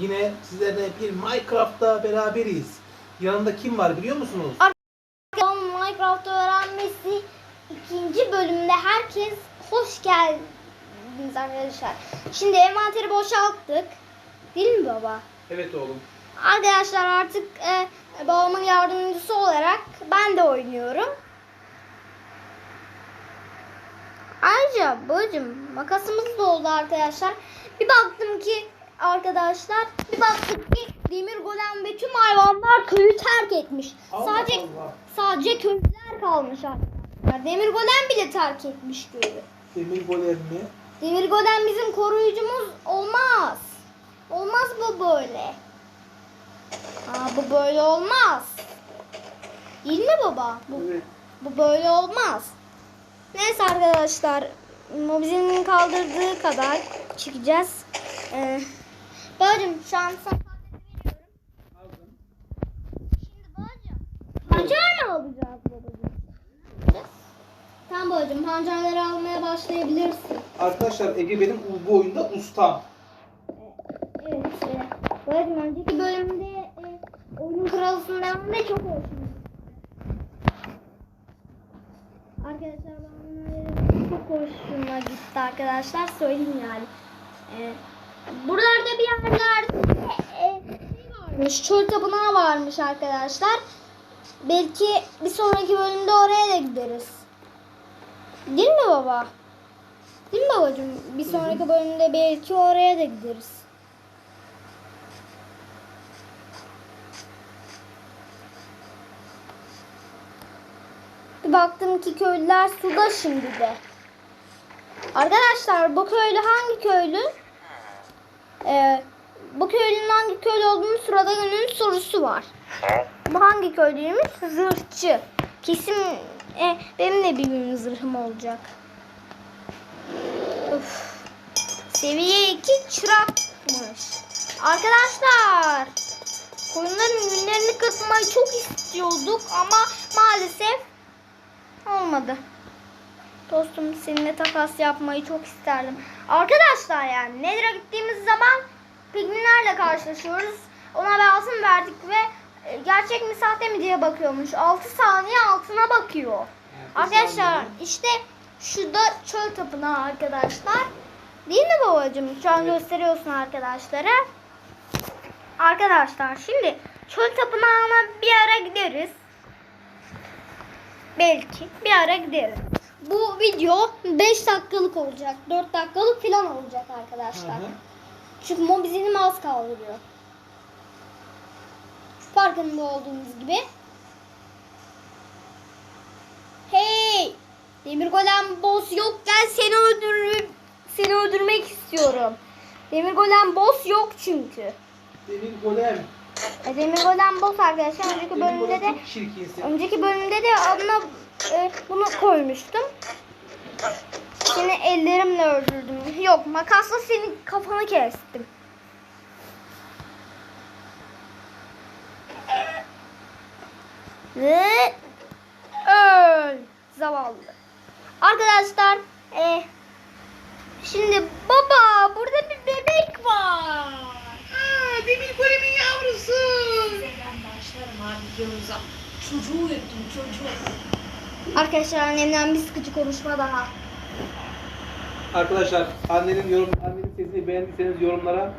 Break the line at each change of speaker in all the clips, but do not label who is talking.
Yine sizlerle bir Minecraft'ta beraberiz. Yanında kim var biliyor musunuz?
Minecraft öğrenmesi ikinci bölümde herkes hoş geldiniz arkadaşlar. Şimdi envanteri boşalttık. Değil mi baba?
Evet oğlum.
Arkadaşlar artık e, babamın yardımcısı olarak ben de oynuyorum. Ayrıca babacım makasımız da oldu arkadaşlar. Bir baktım ki arkadaşlar bir baktık ki demir golem ve tüm hayvanlar köyü terk etmiş.
Allah
sadece
Allah.
sadece köylüler kalmış arkadaşlar. Demir golem bile terk etmiş köyü.
Demir golem mi?
Demir golem bizim koruyucumuz olmaz. Olmaz bu böyle. Aa, bu böyle olmaz. Değil mi baba? Bu,
Evet.
bu böyle olmaz. Neyse arkadaşlar. Mobizenin kaldırdığı kadar çıkacağız. Ee, babacım şu an sana veriyorum. Şimdi babacım. Pancar mı alacağız babacım? Tamam babacım pancarları almaya başlayabilirsin.
Arkadaşlar Ege benim bu oyunda ustam.
Evet. E, babacım önceki bölümde e, oyunun kralısının devamında çok hoşuma Arkadaşlar bana çok hoşuma gitti arkadaşlar söyleyeyim yani. E, buralarda bir yerlerde e, şey varmış. Çöl tapınağı varmış arkadaşlar. Belki bir sonraki bölümde oraya da gideriz. Değil mi baba? Değil mi babacığım? Bir sonraki bölümde belki oraya da gideriz. Bir baktım ki köylüler suda şimdi de. Arkadaşlar bu köylü hangi köylü? Ee, bu köylünün hangi köylü olduğunu sırada günün sorusu var. Bu hangi köylüymüş? Zırhçı. Kesin e, benim de bir gün zırhım olacak. Of. Seviye 2 çırakmış. Arkadaşlar. Koyunların günlerini kırpmayı çok istiyorduk ama maalesef olmadı. Dostum seninle takas yapmayı çok isterdim. Arkadaşlar yani Nether'a gittiğimiz zaman pigminlerle karşılaşıyoruz. Ona bir altın verdik ve e, gerçek mi sahte mi diye bakıyormuş. 6 saniye altına bakıyor. Arkadaşlar işte şurada çöl tapınağı arkadaşlar. Değil mi babacığım? Şu an
Evet.
gösteriyorsun arkadaşlara. Arkadaşlar şimdi çöl tapınağına bir ara gideriz. Belki bir ara gideriz. Bu video 5 dakikalık olacak. 4 dakikalık falan olacak
Hı
arkadaşlar.
hı.
Çünkü mobizinim az kaldırıyor. Farkında olduğunuz gibi. Hey! Demir golem boss yok gel seni öldürürüm. Seni öldürmek istiyorum. Demir golem boss yok çünkü.
Demir golem.
E, Demir golem boss arkadaşlar. Önceki bölümde de önceki bölümde de adına e, bunu koymuştum. Seni ellerimle öldürdüm. Yok makasla senin kafanı kestim. Ve öl zavallı. Arkadaşlar e, şimdi baba burada bir bebek var.
Aa, demir golemin yavrusu.
Ben başlarım abi videomuza. Çocuğu öptüm çocuğu.
Arkadaşlar annemden bir sıkıcı konuşma daha.
Arkadaşlar annenin yorum annenin sesini beğendiyseniz yorumlara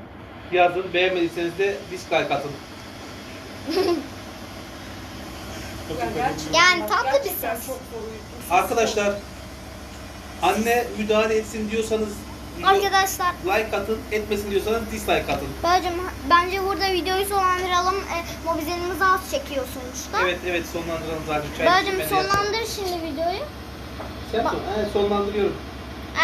yazın. Beğenmediyseniz de dislike atın.
Ya gerçekten
Yani
bak,
tatlı bir
gerçekten
ses.
Çok.
Arkadaşlar anne müdahale etsin diyorsanız
Arkadaşlar
like atın, etmesin diyorsanız dislike atın.
Bacım bence burada videoyu sonlandıralım. E, mobizenimiz az çekiyor sonuçta.
Evet evet sonlandıralım zaten.
Bacım sonlandır şimdi videoyu.
Sen son, he, sonlandırıyorum.